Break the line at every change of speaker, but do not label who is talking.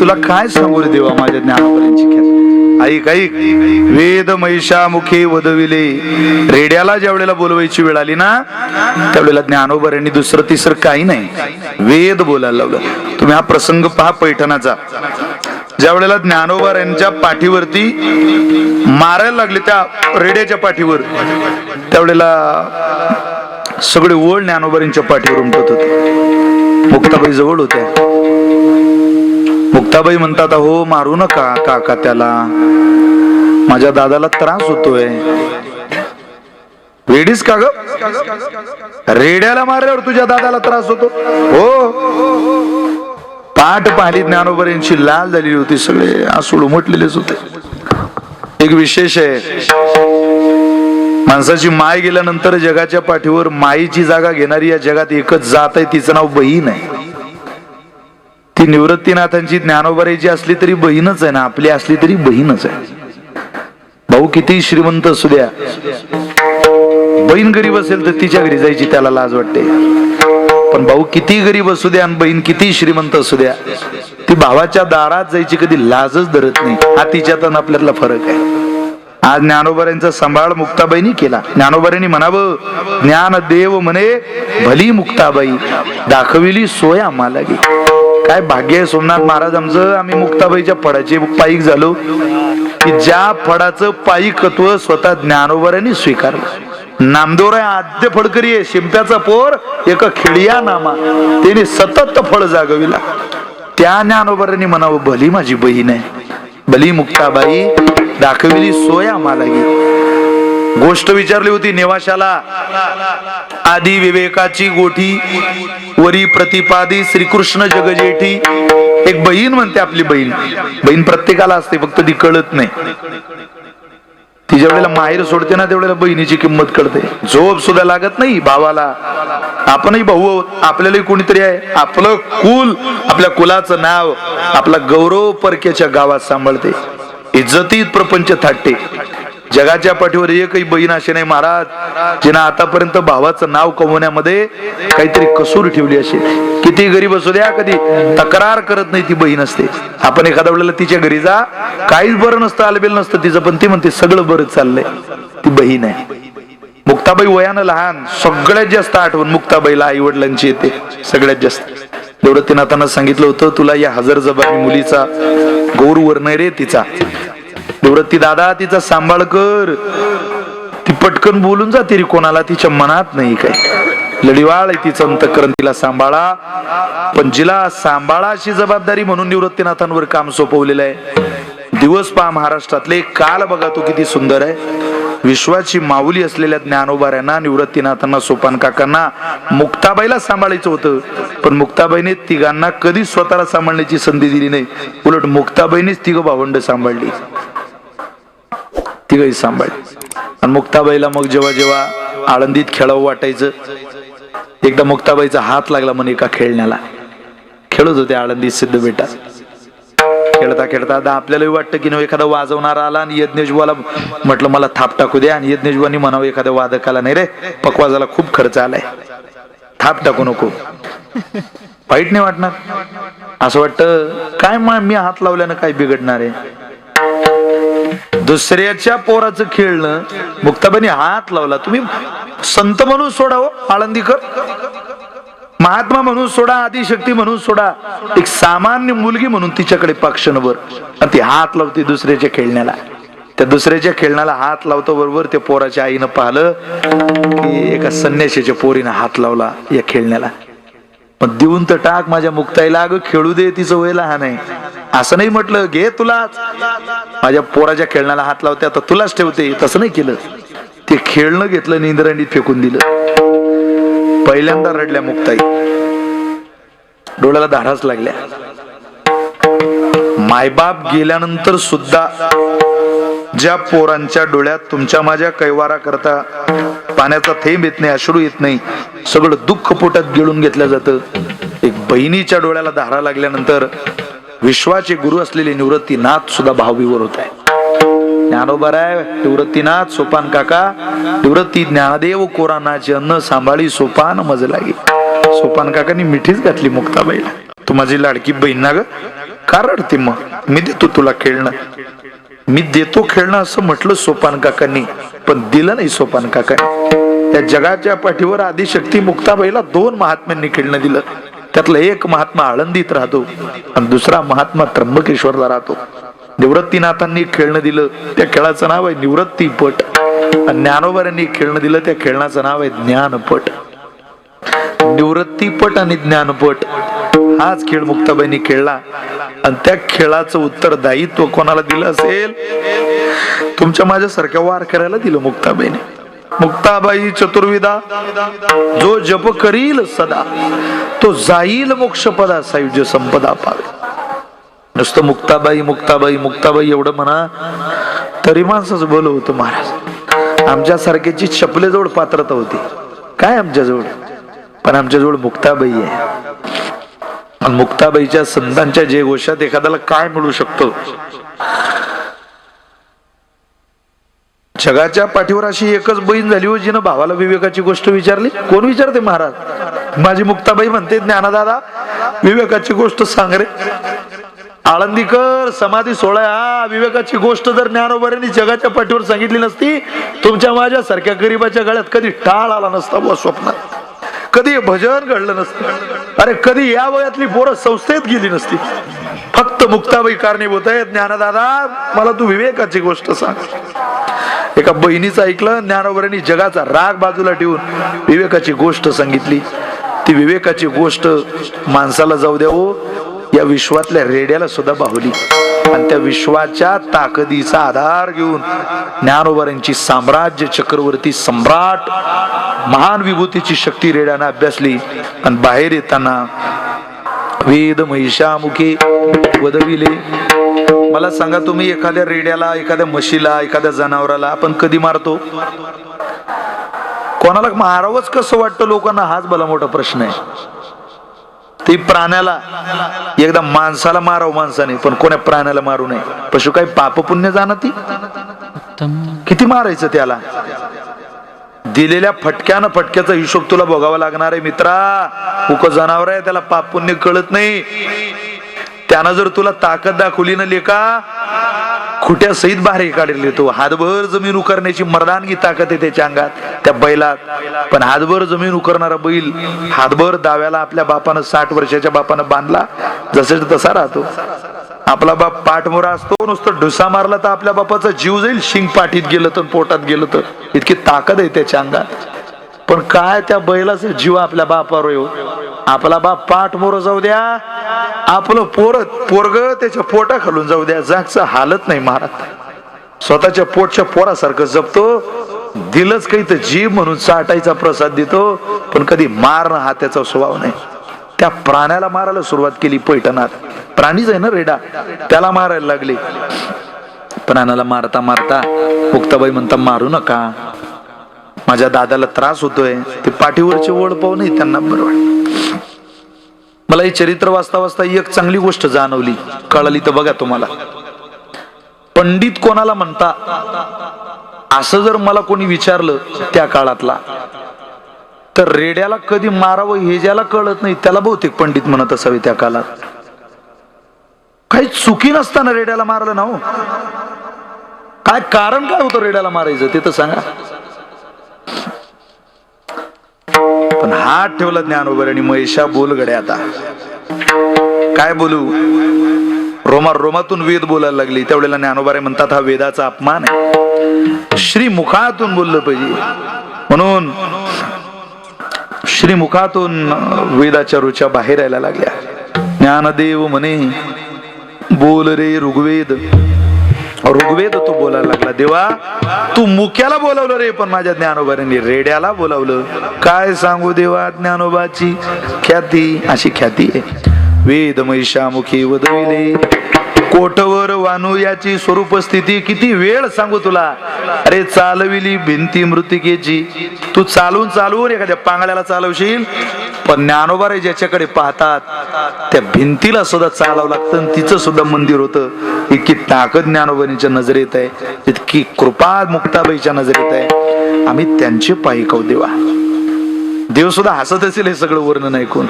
तुला काय सांगू रे देवा माझ्या ज्ञानोबऱ्यांची ख्यात ऐक ऐक. वेद महिषामुखी वदविले रेड्याला ज्या वेळेला बोलवायची वेळ आली ना त्यावेळेला ज्ञानोबऱ्यांनी दुसरं तिसरं काही नाही. वेद बोलायला लावलं. तुम्ही हा प्रसंग पहा पैठणाचा. ज्या वेळेला ज्ञानोबा यांच्या पाठीवरती मारायला लागले त्या रेड्याच्या पाठीवर त्यावेळेला सगळे ओळ ज्ञानोबा पाठीवर उमटत होते. मुक्ताबाई जवळ होत्या. मुक्ताबाई म्हणतात हो मारू नका काका त्याला. माझ्या दादाला त्रास होतोय. वेडीस का ग? रेड्याला मारल्यावर तुझ्या दादाला त्रास होतो? हो. पाठ पाहिली ज्ञानोबरेंची लाल झालेली होती सगळे आसूड उमटलेलेच होते. एक विशेष आहे माणसाची माय गेल्यानंतर जगाच्या पाठीवर माईची जागा घेणारी या जगात एकच जात आहे तिचं नाव बहीण आहे. ती निवृत्तीनाथांची ज्ञानोबरायची असली तरी बहीणच आहे ना आपली असली तरी बहीणच आहे. भाऊ किती श्रीमंत असू द्या. बहीण गरीब असेल तर तिच्या घरी जायची त्याला लाज वाटते. पण भाऊ किती गरीब असू द्या आणि बहीण किती श्रीमंत असू द्या. ती भावाच्या दारात जायची कधी लाजच धरत नाही. हा तिच्यात आणि आपल्यातला फरक आहे. आज ज्ञानोबऱ्यांचा सांभाळ मुक्ताबाईनी केला. ज्ञानोबऱ्यांनी म्हणावं ज्ञान देव म्हणे भली मुक्ताबाई दाखविली सोय आम्हाला गे काय भाग्य आहे सोमनाथ महाराज? आमचं आम्ही मुक्ताबाईच्या फडाचे पायीक झालो. की ज्या फडाचं पायिकत्व स्वतः ज्ञानोबऱ्यांनी स्वीकारलं. आहे आद्य फडकरी आहे शिंप्याचा पोर एक खेडिया नामा. त्याने सतत फळ जागविला. त्या ज्ञानोबऱ्यांनी म्हणावं भली माझी बहीण आहे. भली मुक्ताबाई दाखविली सोय आम्हाला गोष्ट विचारली होती नेवाशाला. आदी विवेकाची गोठी वरी प्रतिपादी श्रीकृष्ण जगजेठी. एक बहीण म्हणते आपली बहीण. बहीण प्रत्येकाला असते फक्त ती कळत नाही. ती ज्या वेळेला माहेर सोडते ना त्यावेळेला बहिणीची किंमत कळते. झोप सुद्धा लागत नाही भावाला. आपणही भाऊ आहोत आपल्यालाही कोणीतरी आहे. आपलं कुल आपल्या कुलाचं नाव आपला गौरव परक्याच्या गावात सांभाळते. इज्जतीत प्रपंच थाटते. जगाच्या पाठीवर एकही बहीण अशी नाही महाराज जिनं आतापर्यंत भावाचं नाव कमवण्यामध्ये काहीतरी कसूर ठेवली असेल किती गरीब असू द्या कधी तक्रार करत नाही ती बहीण असते. आपण एखाद्या वेळेला तिच्या घरी जा काहीच बरं नसतं आलबेल नसतं तिचं पण ती म्हणते सगळं बरं चाललंय. ती बहीण आहे. मुक्ताबाई वयानं लहान सगळ्यात जास्त आठवण मुक्ताबाईला आई वडिलांची येते. सगळ्यात जास्त. एवढं तिनं त्यांना सांगितलं होतं तुला या हजर जबानी मुलीचा गौरवर नाही रे तिचा. निवृत्ती दादा तिचा सांभाळ कर. ती पटकन बोलून जा तरी कोणाला तिच्या मनात नाही काय लढीवाळ आहे तिचं अंतकरण तिला सांभाळा. पण जिला सांभाळा अशी जबाबदारी म्हणून निवृत्तीनाथांवर काम सोपवलेलं आहे. दिवस पहा महाराष्ट्रातले काल बघा तो किती सुंदर आहे. विश्वाची माऊली असलेल्या ज्ञानोबाऱ्यांना निवृत्तीनाथांना सोपान काकांना मुक्ताबाईला सांभाळायचं होतं. पण मुक्ताबाईने तिघांना कधीच स्वतःला सांभाळण्याची संधी दिली नाही. उलट मुक्ताबाईनेच तिघ भावंड सांभाळली. तिघही सांभाळली. आणि मुक्ताबाईला मग जेव्हा जेव्हा आळंदीत खेळावं वाटायचं एकदा मुक्ताबाईचा हात लागला म्हणे एका खेळण्याला. खेळत होते आळंदीत सिद्ध बेटा. खेळता खेळता आता आपल्यालाही वाटतं की न एखादा वाजवणारा आला आणि यज्ञेशवाला म्हटलं मला थाप टाकू द्या आणि यज्ञेशवानी म्हणावं एखाद्या वादकाला नाही रे पकवाजाला खूप खर्च आलाय. थाप टाकू नको. वाईट नाही वाटणार. असं वाटतं काय मी हात लावल्यानं काय बिघडणार आहे? दुसऱ्याच्या पोराचं खेळणं. मुक्ताबाईने हात लावला. तुम्ही संत म्हणून सोडा हो आळंदीकर. महात्मा म्हणून सोडा आदिशक्ती म्हणून सोडा. एक सामान्य मुलगी म्हणून तिच्याकडे पक्षणवर आणि ती हात लावते दुसऱ्याच्या खेळण्याला. त्या दुसऱ्याच्या खेळण्याला हात लावतो बरोबर त्या पोराच्या आईनं पाहिलं की एका संन्याशाच्या पोरीनं हात लावला या खेळण्याला. मग देऊन तर टाक माझ्या मुक्ताईला अगं खेळू दे तिचं वय लहान आहे. असं नाही म्हटलं घे तुलाच. माझ्या पोराच्या खेळण्याला हात लावते आता तुलाच ठेवते. तसं नाही केलं. ते खेळणं घेतलं निंद्रांनीत फेकून दिलं. पहिल्यांदा रडल्या मुक्ताई. डोळ्याला धाराच लागल्या. मायबाप गेल्यानंतर सुद्धा ज्या पोरांच्या डोळ्यात तुमच्या माझ्या कैवारा करता पाण्याचा थेंब येत नाही अश्रू येत नाही सगळं दुःख पोटात गिळून घेतलं जातं. एक बहिणीच्या डोळ्याला धारा लागल्यानंतर विश्वाचे गुरु असलेले निवृत्तीनाथ सुद्धा भावविवर होत आहे. ज्ञानोबराय निवृत्तीनाथ सोपान काका निवृत्ती ज्ञानदेव कोरानाचे अन्न सांभाळी सोपान मज लागे सोपान काकांनी मिठीच घातली मुक्ताबाईला. तू माझी लाडकी बहीण ना ग? का रडते मग? मी देतो तुला खेळणं. मी देतो खेळणं असं म्हटलं सोपान काकांनी पण दिलं नाही सोपान काकांनी. त्या जगाच्या पाठीवर आदिशक्ती मुक्ताबाईला दोन महात्म्यांनी खेळणं दिलं. त्यातला एक महात्मा आळंदीत राहतो आणि दुसरा महात्मा त्र्यंबकेश्वरला राहतो. निवृत्तीनाथांनी खेळणं दिलं त्या खेळाचं नाव आहे निवृत्तीपट. आणि ज्ञानोबऱ्यांनी खेळणं दिलं त्या खेळण्याचं नाव आहे ज्ञानपट. निवृत्तीपट आणि ज्ञानपट हाच खेळ मुक्ताबाईंनी खेळला. आणि त्या खेळाचं उत्तर दायित्व कोणाला दिलं असेल? तुमच्या माझ्यासारख्या वार करायला दिलं मुक्ताबाईने. मुक्ताबाई चतुर्विदा जो जप करील सदा तो जाईल मोक्षपदा सायुज्य संपदा पावे. नुसतं मुक्ताबाई मुक्ताबाई मुक्ताबाई एवढं म्हणा तरी माणसाच बोल होतं महाराज. आमच्या सारख्याची चपलेजवळ पात्रता होती काय आमच्याजवळ? पण आमच्याजवळ मुक्ताबाई आहे. आणि मुक्ताबाईच्या संतांच्या जे गोष्टात एखाद्याला काय मिळू शकतो? जगाच्या पाठीवर अशी एकच बहीण झाली हो जिनं भावाला विवेकाची गोष्ट विचारली. कोण विचारते महाराज? माझी मुक्ताबाई म्हणते ज्ञानदादा विवेकाची गोष्ट सांग रे. आळंदीकर समाधी सोहळा हा विवेकाची गोष्ट जर ज्ञानोबऱ्यांनी जगाच्या पाठीवर सांगितली नसती तुमच्या माझ्या सारख्या गरीबाच्या गळ्यात कधी टाळ आला नसता बुवा स्वप्नात कधी भजन घडलं नसतं. अरे कधी या वयातली पोरं संस्थेत गेली नसती. फक्त मुक्ताबाई कारणीभूत आहे ज्ञानदादा मला तू विवेकाची गोष्ट सांग. एका बहिणीचं ऐकलं ज्ञानोबऱ्यांनी जगाचा राग बाजूला ठेवून विवेकाची गोष्ट सांगितली. ती विवेकाची गोष्ट माणसाला जाऊ द्यावो हो. या विश्वातल्या रेड्याला सुद्धा बाहुली. आणि त्या विश्वाच्या ताकदीचा आधार घेऊन ज्ञानोबऱ्यांची साम्राज्य चक्रवर्ती सम्राट महान विभूतीची शक्ती रेड्यानं अभ्यासली. आणि बाहेर येताना वेद महिषामुखे वदविले. मला सांगा तुम्ही एखाद्या रेड्याला एखाद्या म्हशीला एखाद्या जनावराला आपण कधी मारतो? कोणाला मारावंच कसं वाटतं लोकांना? हाच भला मोठा प्रश्न आहे. ते प्राण्याला एकदा माणसाला माराव माणसाने पण कोण्या प्राण्याला मारू नये. पशु काही पाप पुण्य जाणं ती किती मारायचं त्याला? दिलेल्या फटक्यानं फटक्याचा हिशोब तुला भोगावा लागणार आहे मित्रा. उक जनावर आहे त्याला पाप पुण्य कळत नाही. त्यानं जर तुला ताकद दाखवली ना लेखा खुट्या सहित बाहेर काढले तो. हातभर जमीन उकरण्याची मर्दानगी ताकद आहे त्याच्या अंगात त्या बैलात. पण हातभर जमीन उकरणारा बैल हातभर दाव्याला आपल्या बापानं साठ वर्षाच्या बापानं बांधला जसे तसा राहतो. आपला बाप पाठमोरा असतो नुसतं ढुसा मारला तर आपल्या बापाचा जीव जाईल शिंग पाठीत गेलं तर पोटात गेलं तर. इतकी ताकद आहे त्याच्या अंगात. पण काय त्या बैलाचा जीव आपल्या बापावर येऊ हो? आपला बाप पाठमोर जाऊ द्या आपलं पोर पोरग त्याच्या पोटा खालून जाऊ द्या. जागचं हालत नाही महाराज. स्वतःच्या पोटच्या पोरासारखं जपतो. दिलंच काही तर जीव म्हणून चाटायचा प्रसाद देतो. पण कधी मारणं हा त्याचा स्वभाव नाही. त्या प्राण्याला मारायला सुरुवात केली पैठणात. प्राणीच आहे ना रेडा? त्याला मारायला लागली. प्राण्याला मारता मारता मुक्ताबाई म्हणता मारू नका. माझ्या दादाला त्रास होतोय. ते पाठीवरचे ओढ पाहून त्यांना बरं मला हे चरित्र वाचता वाचता एक चांगली गोष्ट जाणवली. कळाली तर बघा तुम्हाला. पंडित कोणाला म्हणता असं जर मला कोणी विचारलं त्या काळातला तर रेड्याला कधी मारावं हे ज्याला कळत नाही त्याला बहुतेक पंडित म्हणत असावे त्या काळात. काही चुकी नसताना रेड्याला मारलं ना हो? काय कारण काय होतं रेड्याला मारायचं ते तर सांगा. पण हात ठेवला ज्ञानोबर आणि महिषा बोलगडे आता. काय बोलू? रोमा रोमातून वेद बोलायला लागली. त्यावेळेला ज्ञानोबारे म्हणतात हा वेदाचा अपमान आहे. श्री मुखातून बोललं पाहिजे. म्हणून श्री मुखातून वेदाच्या रुच्या बाहेर यायला लागल्या. ज्ञानदेव म्हणे बोल रे ऋग्वेद. ऋग्वेद तो बोलायला लागला देवा. तू मुक्याला बोलावलं रे पण माझ्या ज्ञानोबाने रेड्याला बोलावलं. काय सांगू देवा ज्ञानोबाची? ख्याती अशी ख्याती आहे. वेद महिषामुखी वदविले. कोठवर वानू याची स्वरूप स्थिती किती वेळ सांगू तुला? अरे चालविली भिंती मृतिकेची. तू चालून चालवून एखाद्या पांगड्याला चालवशील? पण ज्ञानोबारे ज्याच्याकडे पाहतात त्या भिंतीला सुद्धा चालावं लागतं तिचं सुद्धा मंदिर होतं. इतकी ताकद ज्ञानोबारीच्या नजरेत आहे. इतकी कृपा मुक्ताबाईच्या नजरेत आहे. आम्ही त्यांचे पायी कौ देवा? देव सुद्धा हसत असेल हे सगळं वर्णन ऐकून.